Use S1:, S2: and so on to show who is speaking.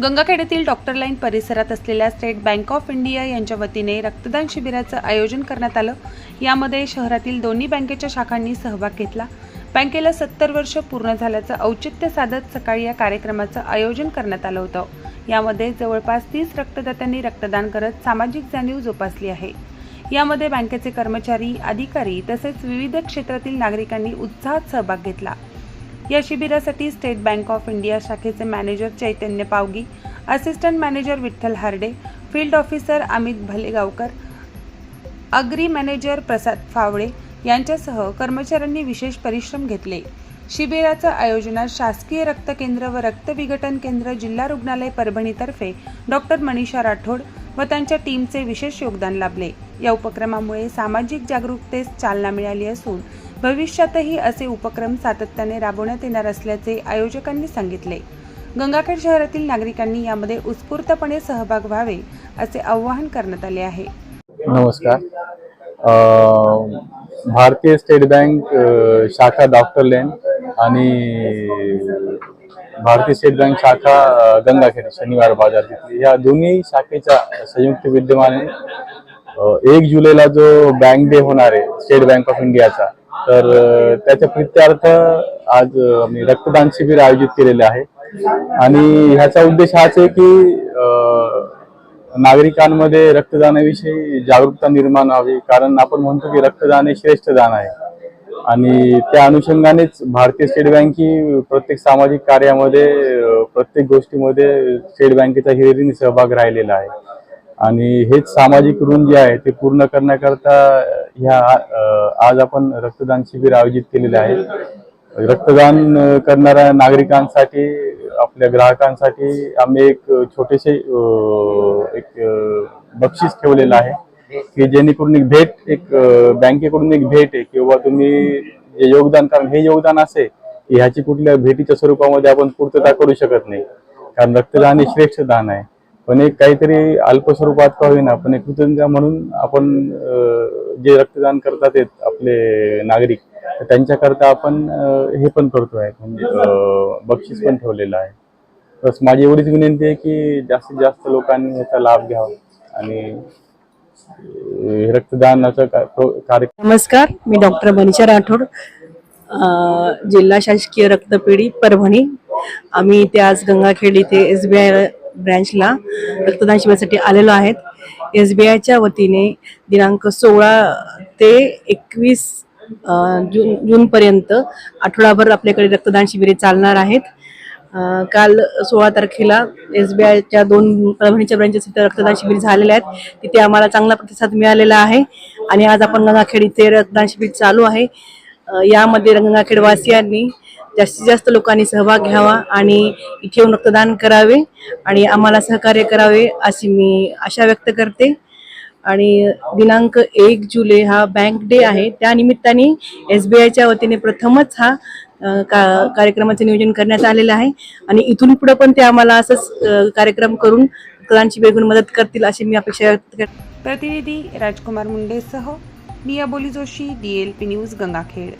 S1: गंगाखेड्यातील doctor line परिसरात असलेल्या state bank of India यांच्या वतीने रक्तदान शिबिराचं आयोजन करण्यात आलं. यामध्ये शहरातील दोन्ही बँकेच्या शाखांनी सहभाग घेतला. बँकेला सत्तर वर्ष पूर्ण झाल्याचं औचित्य साधत सकाळी या कार्यक्रमाचं आयोजन करण्यात आलं होतं. यामध्ये जवळपास तीस रक्तदात्यांनी रक्तदान करत सामाजिक जाणीव जोपासली आहे. यामध्ये बँकेचे कर्मचारी अधिकारी तसेच विविध क्षेत्रातील नागरिकांनी उत्साहात सहभाग घेतला. या शिबिरासाठी स्टेट बँक ऑफ इंडिया शाखेचे manager Chaitanya Pavgi assistant manager Vitthal Harde field officer Amit Bhalegaonkar agri manager Prasad Phawde यांच्यासह कर्मचाऱ्यांनी विशेष परिश्रम घेतले. शिबिराचं आयोजनात शासकीय रक्त केंद्र व रक्त विघटन केंद्र जिल्हा रुग्णालय परभणीतर्फे डॉक्टर मनीषा राठोड व त्यांच्या टीमचे विशेष योगदान लाभले. या उपक्रमामुळे सामाजिक जागरूकतेस चालना मिळाली असून भविष्यातही असे उपक्रम सातत्याने राबवण्यात येणार असल्याचे आयोजकांनी सांगितले. गंगाखेड शहरातील नागरिकांनी यामध्ये उत्स्फूर्तपणे सहभाग व्हावे असे आवाहन करण्यात आले आहे.
S2: नमस्कार. भारतीय स्टेट बँक शाखा डॉक्टर लेन आणि भारतीय स्टेट बँक शाखा गंगाखेड शनिवार बाजार तिथली या दोन्ही शाखेच्या संयुक्त विद्यमाने एक जुलैला जो बँक डे होणार आहे स्टेट बँक ऑफ इंडियाचा तर त्याच्या प्रित्यार्थ आज आम्ही रक्तदान शिबिर आयोजित केलेले आहे. आणि ह्याचा उद्देश हाच आहे की नागरिकांमध्ये रक्तदानाविषयी जागरूकता निर्माण व्हावी. कारण आपण म्हणतो की रक्तदान हे श्रेष्ठ दान आहे. आणि त्या अनुषंगानेच भारतीय स्टेट बँक ही प्रत्येक सामाजिक कार्यामध्ये प्रत्येक गोष्टीमध्ये स्टेट बँकेचा हिरिरीने सहभाग राहिलेला आहे. आणि हेच सामाजिक ऋण जे आहे ते पूर्ण करण्याकरता ह्या आज आपण रक्तदान शिबिर आयोजित केलेले आहे. रक्तदान करणाऱ्या नागरिकांसाठी आपल्या ग्राहकांसाठी आम्ही एक छोटेसे एक बक्षीस ठेवलेलं आहे की जेणेकरून एक भेट एक बँकेकडून एक भेट आहे किंवा तुम्ही जे योगदान कारण हे योगदान असे की ह्याची कुठल्या भेटीच्या स्वरूपामध्ये आपण पूर्तता करू शकत नाही. कारण रक्तदान हे श्रेष्ठ दान आहे. पण एक काहीतरी अल्प स्वरूपात का होईना पण एक कृतज्ञता म्हणून आपण जे रक्तदान करतात आहेत आपले नागरिक त्यांच्याकरता आपण हे पण करतो आहे म्हणजे बक्षीस पण ठेवलेलं आहे. बस माझी एवढीच विनंती आहे की जास्तीत जास्त लोकांनी याचा लाभ घ्यावा आणि रक्तदानाचा का- कार्यक्रम
S3: नमस्कार मी डॉक्टर मनीषा राठोड जिल्हा शासकीय रक्तपेढी परभणी. आम्ही इथे आज गंगाखेड इथे एस बी आय ब्रँचला रक्तदान शिबिरासाठी आलेलो आहेत. एस बी आयच्या वतीने दिनांक सोळा ते एकवीस जून जूनपर्यंत आठवडाभर आपल्याकडे रक्तदान शिबिरे चालणार आहेत. काल सोळा तारखेला एस बी आयच्या दोन परभणीच्या ब्रँचेस रक्तदान शिबिर झालेले आहेत. तिथे आम्हाला चांगला प्रतिसाद मिळालेला आहे आणि आज आपण गंगाखेड इथे रक्तदान शिबिर चालू आहे. यामध्ये गंगाखेडवासियांनी जास्तीत जास्त लोकांनी सहभाग घ्यावा आणि इथे येऊन रक्तदान करावे आणि आम्हाला सहकार्य करावे अशी मी आशा व्यक्त करते. आणि दिनांक एक जुलै हा बँक डे आहे. त्या निमित्ताने एस बी आयच्या वतीने प्रथमच हा का कार्यक्रमाचं नियोजन करण्यात आलेलं आहे. आणि इथून पुढे पण ते आम्हाला असंच कार्यक्रम करून रक्तदान शिबिर मदत करतील अशी मी अपेक्षा व्यक्त करते.
S1: प्रतिनिधी राजकुमार मुंडेसह निया बोली Joshi D L P news Gangakhed.